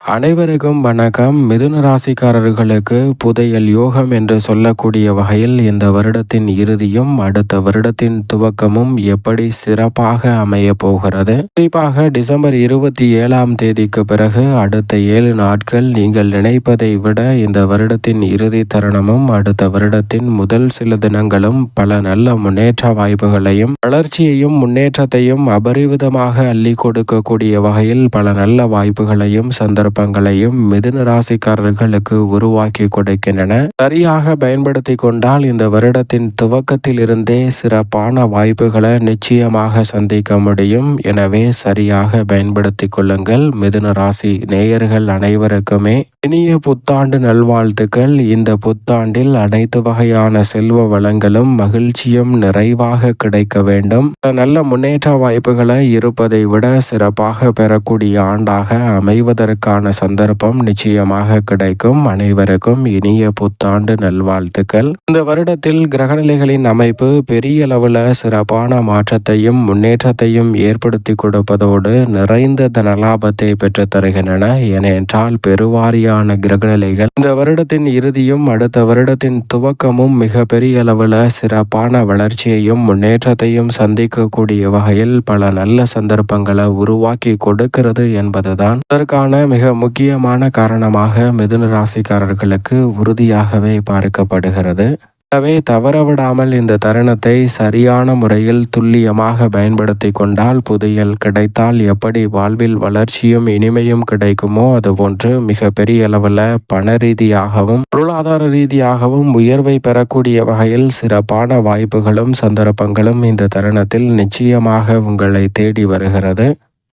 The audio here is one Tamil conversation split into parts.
அனைவருக்கும் வணக்கம். மிதுன ராசிக்காரர்களுக்கு புதையல் யோகம் என்று சொல்லக்கூடிய வகையில் இந்த வருடத்தின் இறுதியும் அடுத்த வருடத்தின் துவக்கமும் எப்படி சிறப்பாக அமைய போகிறது? குறிப்பாக டிசம்பர் இருபத்தி ஏழாம் தேதிக்கு பிறகு அடுத்த ஏழு நாட்கள் நீங்கள் நினைப்பதை விட இந்த வருடத்தின் இறுதி தருணமும் அடுத்த வருடத்தின் முதல் சில தினங்களும் பல நல்ல முன்னேற்ற வாய்ப்புகளையும் வளர்ச்சியையும் முன்னேற்றத்தையும் அபரிவிதமாக அள்ளி கொடுக்கக்கூடிய வகையில் பல நல்ல வாய்ப்புகளையும் சந்தர்ப்ப சந்தர்ப்பங்களையும் மிதுன ராசிக்காரர்களுக்கு உருவாக்கி கொடுக்கின்றன. சரியாக பயன்படுத்தி கொண்டால் இந்த வருடத்தின் துவக்கத்தில் இருந்தே சிறப்பான வாய்ப்புகளை நிச்சயமாக சந்திக்க முடியும். எனவே சரியாக பயன்படுத்தி கொள்ளுங்கள். மிதுன ராசி நேயர்கள் அனைவருக்குமே இனிய புத்தாண்டு நல்வாழ்த்துக்கள். இந்த புத்தாண்டில் அனைத்து வகையான செல்வ வளங்களும் மகிழ்ச்சியும் நிறைவாக கிடைக்க வேண்டும். நல்ல முன்னேற்ற வாய்ப்புகளை இருப்பதை விட சிறப்பாக பெறக்கூடிய ஆண்டாக அமைவதற்கான அதற்கான சந்தர்ப்பம் நிச்சயமாக கிடைக்கும். அனைவருக்கும் இனிய புத்தாண்டு நல்வாழ்த்துக்கள். இந்த வருடத்தில் கிரகநிலைகளின் அமைப்பு பெரிய அளவில் சிறப்பான மாற்றத்தையும் முன்னேற்றத்தையும் ஏற்படுத்தி கொடுப்பதோடு நிறைந்த தனலாபத்தை பெற்று தருகின்றன. ஏனென்றால் பெருவாரியான கிரகநிலைகள் இந்த வருடத்தின் இறுதியும் அடுத்த வருடத்தின் துவக்கமும் மிக பெரிய அளவில் சிறப்பான வளர்ச்சியையும் முன்னேற்றத்தையும் சந்திக்கக்கூடிய வகையில் பல நல்ல சந்தர்ப்பங்களை உருவாக்கி கொடுக்கிறது என்பதுதான். அதற்கான மிக முக்கியமான காரணமாக மிதுன ராசிக்காரர்களுக்கு உறுதியாகவே பார்க்கப்படுகிறது. எனவே தவறவிடாமல் இந்த தருணத்தை சரியான முறையில் துல்லியமாக பயன்படுத்தி கொண்டால் புதையல் கிடைத்தால் எப்படி வாழ்வில் வளர்ச்சியும் இனிமையும் கிடைக்குமோ அதுபோன்று மிக பெரிய அளவில் பண ரீதியாகவும் பொருளாதார ரீதியாகவும் உயர்வை பெறக்கூடிய வகையில் சிறப்பான வாய்ப்புகளும் சந்தர்ப்பங்களும் இந்த தருணத்தில் நிச்சயமாக உங்களை தேடி வருகிறது.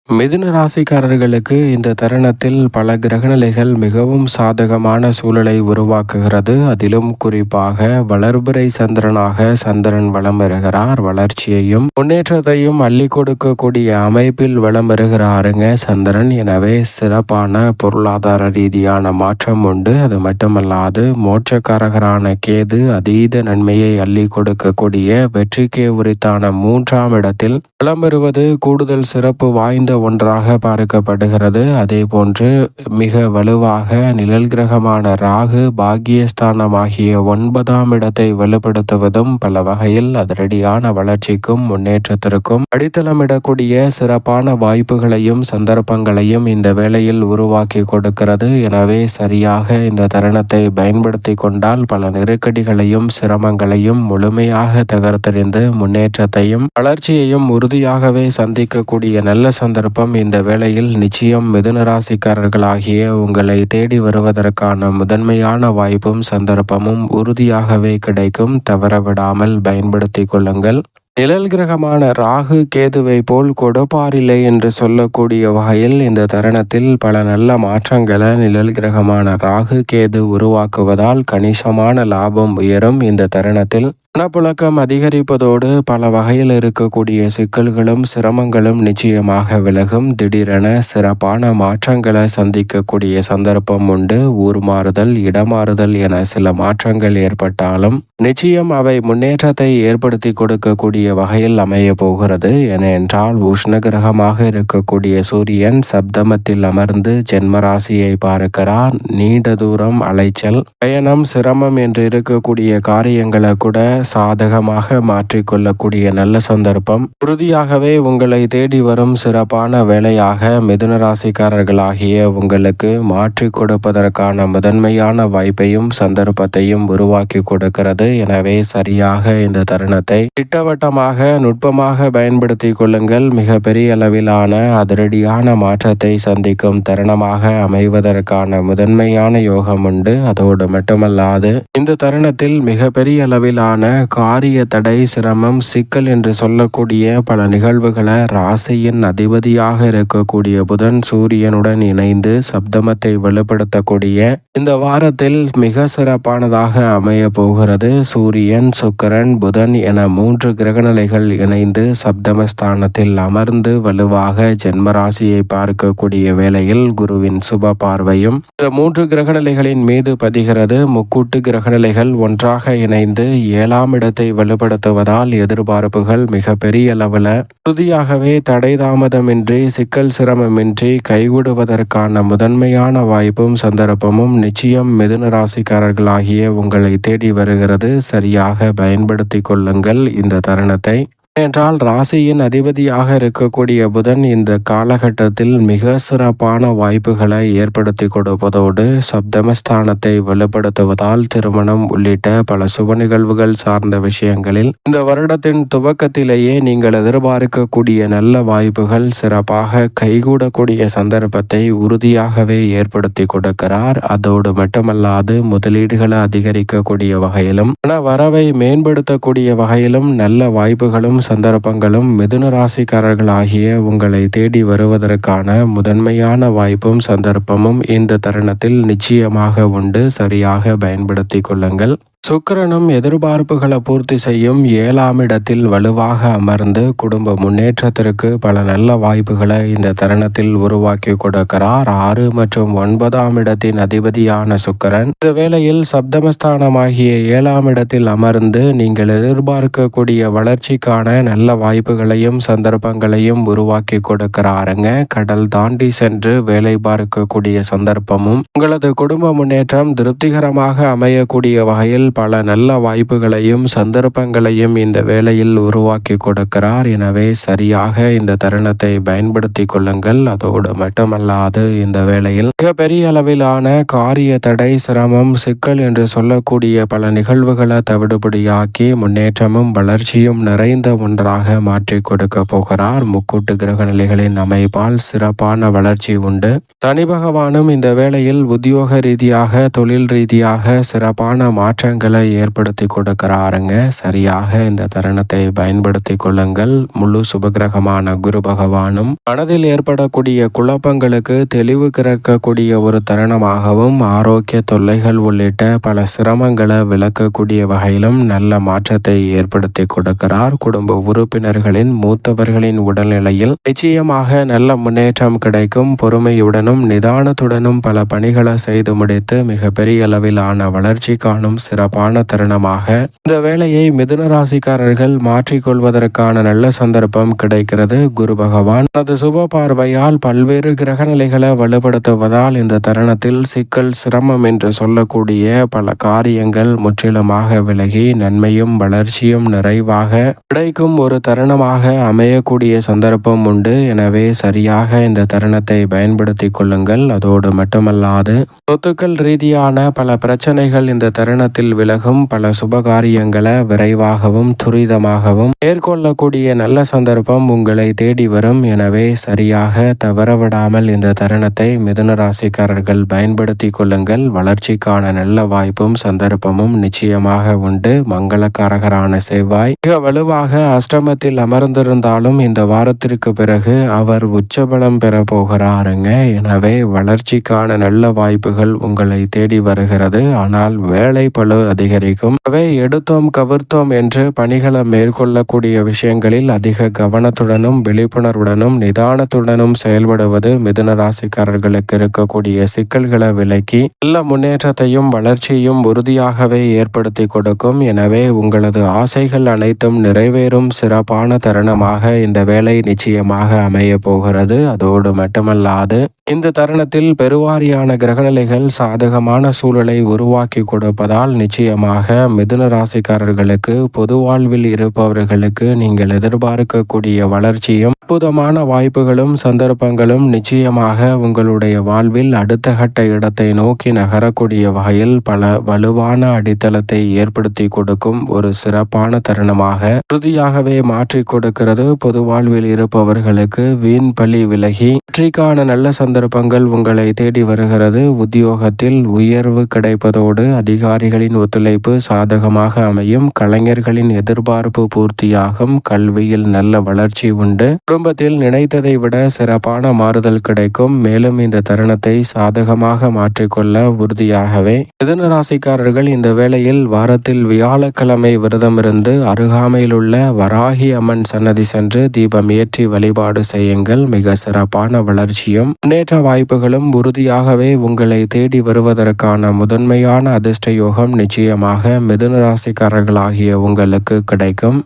மிதுன ராசிக்காரர்களுக்கு இந்த தருணத்தில் பல கிரகநிலைகள் மிகவும் சாதகமான சூழலை உருவாக்குகிறது. அதிலும் குறிப்பாக வளர்பிறை சந்திரனாக சந்திரன் வளம் வருகிறார். வளர்ச்சியையும் முன்னேற்றத்தையும் அள்ளி கொடுக்கக்கூடிய அமைப்பில் வளம் வருகிறாருங்க சந்திரன். எனவே சிறப்பான பொருளாதார ரீதியான மாற்றம் உண்டு. அது மட்டுமல்லாது மோட்சக்காரகரான கேது அதீத நன்மையை அள்ளி கொடுக்கக்கூடிய வெற்றிக்கே உரித்தான மூன்றாம் இடத்தில் வளம் வருவது கூடுதல் சிறப்பு வாய்ந்த ஒன்றாக பார்க்கப்படுகிறது. அதே போன்று மிக வலுவாக நிழல் கிரகமான ராகு பாக்கியஸ்தானமாகிய ஒன்பதாம் இடத்தை வலுப்படுத்துவதும் பல வகையில் அதிரடியான வளர்ச்சிக்கும் முன்னேற்றத்திற்கும் அடித்தளமிடக்கூடிய சிறப்பான வாய்ப்புகளையும் சந்தர்ப்பங்களையும் இந்த வேளையில் உருவாக்கி கொடுக்கிறது. எனவே சரியாக இந்த தருணத்தை பயன்படுத்தி கொண்டால் பல நெருக்கடிகளையும் சிரமங்களையும் முழுமையாக தகர்த்தறிந்து முன்னேற்றத்தையும் வளர்ச்சியையும் உறுதியாகவே சந்திக்கக்கூடிய நல்ல சந்தர்ப்பம் சந்தர்ப்பம். இந்த வேளையில் நிச்சயம் மிதுனராசிக்காரர்களாகிய உங்களை தேடி வருவதற்கான முதன்மையான வாய்ப்பும் சந்தர்ப்பமும் உறுதியாகவே கிடைக்கும். தவறவிடாமல் பயன்படுத்திக் கொள்ளுங்கள். நிழல் கிரகமான ராகு கேதுவை போல் கொடுப்பாரில்லை என்று சொல்லக்கூடிய வகையில் இந்த தருணத்தில் பல நல்ல மாற்றங்களை நிழல் கிரகமான ராகு கேது உருவாக்குவதால் கணிசமான லாபம் உயரும் இந்த தருணத்தில். பணப்புழக்கம் அதிகரிப்பதோடு பல வகையில் இருக்கக்கூடிய சிக்கல்களும் சிரமங்களும் நிச்சயமாக விலகும். திடீரென சிறப்பான மாற்றங்களை சந்திக்கக்கூடிய சந்தர்ப்பம் உண்டு. ஊர் மாறுதல் இடமாறுதல் என சில மாற்றங்கள் ஏற்பட்டாலும் நிச்சயம் அவை முன்னேற்றத்தை ஏற்படுத்தி கொடுக்கக்கூடிய வகையில் அமைய போகிறது. ஏனென்றால் உஷ்ண கிரகமாக இருக்கக்கூடிய சூரியன் சப்தமத்தில் அமர்ந்து ஜென்மராசியை பார்க்கிறார். நீண்ட தூரம் அலைச்சல் பயணம் சிரமம் என்று இருக்கக்கூடிய காரியங்களை கூட சாதகமாக மாற்றிக்கொள்ளக்கூடிய நல்ல சந்தர்ப்பம். உறுதியாகவே உங்களை தேடி வரும் சிறப்பான வேலையாக மிதுன ராசிக்காரர்களாகிய உங்களுக்கு மாற்றி கொடுப்பதற்கான முதன்மையான வாய்ப்பையும் சந்தர்ப்பத்தையும் உருவாக்கி கொடுக்கிறது. எனவே சரியாக இந்த தருணத்தை திட்டவட்டமாக நுட்பமாக பயன்படுத்தி கொள்ளுங்கள். மிகப்பெரிய அளவிலான அதிரடியான மாற்றத்தை சந்திக்கும் தருணமாக அமைவதற்கான முதன்மையான யோகம் உண்டு. அதோடு மட்டுமல்லாது இந்த தருணத்தில் மிக பெரிய அளவிலான காரிய தடை சிரமம் சிக்கல் என்று சொல்லக்கூடிய பல நிகழ்வுகளை ராசியின் அதிபதியாக இருக்கக்கூடிய புதன் சூரியனுடன் இணைந்து சப்தமத்தை வெளிப்படுத்தக்கூடிய இந்த வாரத்தில் மிக சிறப்பானதாக அமைய போகிறது. சூரியன் சுக்கரன் புதன் என மூன்று கிரகநிலைகள் இணைந்து சப்தமஸ்தானத்தில் அமர்ந்து வலுவாக ஜென்மராசியை பார்க்கக்கூடிய வேளையில் குருவின் சுப பார்வையும் இந்த மூன்று கிரகநிலைகளின் மீது பதிகிறது. முக்கூட்டு கிரகநிலைகள் ஒன்றாக இணைந்து ஏழாம் இடத்தை வலுப்படுத்துவதால் எதிர்பார்ப்புகள் மிக பெரிய அளவில் உறுதியாகவே தடை தாமதமின்றி சிக்கல் சிரமமின்றி கைகூடுவதற்கான முதன்மையான வாய்ப்பும் சந்தர்ப்பமும் நிச்சயம் மிதுன ராசிக்காரர்களாகிய உங்களை தேடி வருகிறது. சரியாக பயன்படுத்தி கொள்ளுங்கள் இந்த தருணத்தை. என்றால் ராசியின் அதிபதியாக இருக்கக்கூடிய புதன் இந்த காலகட்டத்தில் மிக சிறப்பான வாய்ப்புகளை ஏற்படுத்தி கொடுப்பதோடு சப்தமஸ்தானத்தை வலுப்படுத்துவதால் திருமணம் உள்ளிட்ட பல சுப நிகழ்வுகள் சார்ந்த விஷயங்களில் இந்த வருடத்தின் துவக்கத்திலேயே நீங்கள் எதிர்பார்க்கக்கூடிய நல்ல வாய்ப்புகள் சிறப்பாக கைகூடக்கூடிய சந்தர்ப்பத்தை உறுதியாகவே ஏற்படுத்தி கொடுக்கிறார். அதோடு மட்டுமல்லாது முதலீடுகளை அதிகரிக்கக்கூடிய வகையிலும் பண வரவை மேம்படுத்தக்கூடிய வகையிலும் நல்ல வாய்ப்புகளும் சந்தர்ப்பங்களும் மிதுன ராசிக்காரர்கள் ஆகிய உங்களை தேடி வருவதற்கான முதன்மையான வாய்ப்பும் சந்தர்ப்பமும் இந்த தருணத்தில் நிச்சயமாக உண்டு. சரியாக பயன்படுத்தி கொள்ளுங்கள். சுக்கிரனும் எதிர்பார்ப்புகளை பூர்த்தி செய்யும் ஏழாம் இடத்தில் வலுவாக அமர்ந்து குடும்ப முன்னேற்றத்திற்கு பல நல்ல வாய்ப்புகளை இந்த தருணத்தில் உருவாக்கி கொடுக்கிறார். ஆறு மற்றும் ஒன்பதாம் இடத்தின் அதிபதியான சுக்கிரன். இந்த வேளையில் சப்தமஸ்தானமாகிய ஏழாம் இடத்தில் அமர்ந்து நீங்கள் எதிர்பார்க்கக்கூடிய வளர்ச்சிக்கான நல்ல வாய்ப்புகளையும் சந்தர்ப்பங்களையும் உருவாக்கி கொடுக்கிறாருங்க. கடல் தாண்டி சென்று வேலை பார்க்கக்கூடிய சந்தர்ப்பமும் உங்களது குடும்ப முன்னேற்றம் திருப்திகரமாக அமையக்கூடிய வகையில் பல நல்ல வாய்ப்புகளையும் சந்தர்ப்பங்களையும் இந்த வேலையில் உருவாக்கி கொடுக்கிறார். எனவே சரியாக இந்த தருணத்தை பயன்படுத்தி கொள்ளுங்கள். அதோடு மட்டுமல்லாது இந்த வேலையில் மிகப்பெரிய அளவிலான காரிய தடை சிரமம் சிக்கல் என்று சொல்லக்கூடிய பல நிகழ்வுகளை தவிடுபடியாக்கி முன்னேற்றமும் வளர்ச்சியும் நிறைந்த ஒன்றாக மாற்றி கொடுக்க போகிறார். முக்கூட்டு கிரக நிலைகளின் அமைப்பால் சிறப்பான வளர்ச்சி உண்டு. சனி பகவானும் இந்த வேளையில் உத்தியோக ரீதியாக தொழில் ரீதியாக சிறப்பான மாற்றங்கள் வாய்ப்புகளை ஏற்படுத்தி கொடுக்கிறாருங்க. சரியாக இந்த தருணத்தை பயன்படுத்தி கொள்ளுங்கள். முழு சுபகிரகமான குரு பகவானும் மனதில் ஏற்படக்கூடிய குழப்பங்களுக்கு தெளிவு கிறக்கக்கூடிய ஒரு தருணமாகவும் ஆரோக்கிய தொல்லைகள் உள்ளிட்ட பல சிரமங்களை விளக்கக்கூடிய வகையிலும் நல்ல மாற்றத்தை ஏற்படுத்தி கொடுக்கிறார். குடும்ப உறுப்பினர்களின் மூத்தவர்களின் உடல்நிலையில் நிச்சயமாக நல்ல முன்னேற்றம் கிடைக்கும். பொறுமையுடனும் நிதானத்துடனும் பல பணிகளை செய்து முடித்து மிக பெரிய அளவிலான வளர்ச்சி காணும் சிறப்பு சிறப்பான தருணமாக இந்த வேலையை மிதுன ராசிக்காரர்கள் மாற்றிக்கொள்வதற்கான நல்ல சந்தர்ப்பம் கிடைக்கிறது. குரு பகவான் தனது சுப பார்வையால் பல்வேறு கிரகநிலைகளை வலுப்படுத்துவதால் இந்த தருணத்தில் சிக்கல் சிரமம் என்று சொல்லக்கூடிய பல காரியங்கள் முற்றிலுமாக விலகி நன்மையும் வளர்ச்சியும் நிறைவாக கிடைக்கும் ஒரு தருணமாக அமையக்கூடிய சந்தர்ப்பம் உண்டு. எனவே சரியாக இந்த தருணத்தை பயன்படுத்திக் கொள்ளுங்கள். அதோடு மட்டுமல்லாது சொத்துக்கள் ரீதியான பல பிரச்சனைகள் இந்த தருணத்தில் விலகும் பல சுபகாரியங்களை விரைவாகவும் துரிதமாகவும் மேற்கொள்ளக்கூடிய நல்ல சந்தர்ப்பம் உங்களை தேடி வரும். எனவே சரியாக தவறவிடாமல் இந்த தருணத்தை மிதுன ராசிக்காரர்கள் பயன்படுத்தி கொள்ளுங்கள். வளர்ச்சிக்கான நல்ல வாய்ப்பும் சந்தர்ப்பமும் நிச்சயமாக உண்டு. மங்களக்காரகரான செவ்வாய் மிக வலுவாக அஷ்டமத்தில் அமர்ந்திருந்தாலும் இந்த வாரத்திற்கு பிறகு அவர் உச்சபலம் பெற போகிறாருங்க. எனவே வளர்ச்சிக்கான நல்ல வாய்ப்புகள் உங்களை தேடி வருகிறது. ஆனால் வேலை பழு அதிகரிக்கும். அவை எடுத்தோம் கவிர்த்தோம் என்று பணிகளை மேற்கொள்ளக்கூடிய விஷயங்களில் அதிக கவனத்துடனும் விழிப்புணர்வுடனும் நிதானத்துடனும் செயல்படுவது மிதுன ராசிக்காரர்களுக்கு இருக்கக்கூடிய சிக்கல்களை விலக்கி நல்ல முன்னேற்றத்தையும் வளர்ச்சியும் உறுதியாகவே ஏற்படுத்தி கொடுக்கும். எனவே உங்களது ஆசைகள் அனைத்தும் நிறைவேறும். சிறப்பான தருணமாக இந்த வேலை நிச்சயமாக அமைய போகிறது. அதோடு மட்டுமல்லாது இந்த தருணத்தில் பெருவாரியான கிரகநிலைகள் சாதகமான சூழலை உருவாக்கி கொடுப்பதால் நிச்சயமாக மிதுன ராசிக்காரர்களுக்கு பொது வாழ்வில் இருப்பவர்களுக்கு நீங்கள் எதிர்பார்க்கக்கூடிய வளர்ச்சியும் அற்புதமான வாய்ப்புகளும் சந்தர்ப்பங்களும் நிச்சயமாக உங்களுடைய வாழ்வில் அடுத்த கட்ட இடத்தை நோக்கி நகரக்கூடிய வகையில் பல வலுவான அடித்தளத்தை ஏற்படுத்தி கொடுக்கும் ஒரு சிறப்பான தருணமாக உறுதியாகவே மாற்றி கொடுக்கிறது. பொது வாழ்வில் இருப்பவர்களுக்கு வீண் பலி விலகி வெற்றிக்கான நல்ல சந்தர்ப்பங்கள் உங்களை தேடி வருகிறது. உத்தியோகத்தில் உயர்வு கிடைப்பதோடு அதிகாரிகளின் ஒத்துழைப்பு சாதகமாக அமையும். கலைஞர்களின் எதிர்பார்ப்பு பூர்த்தியாகும். கல்வியில் நல்ல வளர்ச்சி உண்டு. குடும்பத்தில் நினைத்ததை விட சிறப்பான மாறுதல் கிடைக்கும். மேலும் இந்த தருணத்தை சாதகமாக மாற்றிக்கொள்ள உறுதியாகவே. மிதன ராசிக்காரர்கள் இந்த வேளையில் வாரத்தில் வியாழக்கிழமை விரதமிருந்து அருகாமையில் உள்ள வராகி அம்மன் சன்னதி சென்று தீபம் ஏற்றி வழிபாடு செய்யுங்கள். மிக சிறப்பான வளர்ச்சியும் முன்னேற்ற வாய்ப்புகளும் உறுதியாகவே உங்களை தேடி வருவதற்கான முதன்மையான அதிர்ஷ்ட யோகம் நிச்சயமாக மிதுன ராசிக்காரர்களாகிய உங்களுக்கு கிடைக்கும்.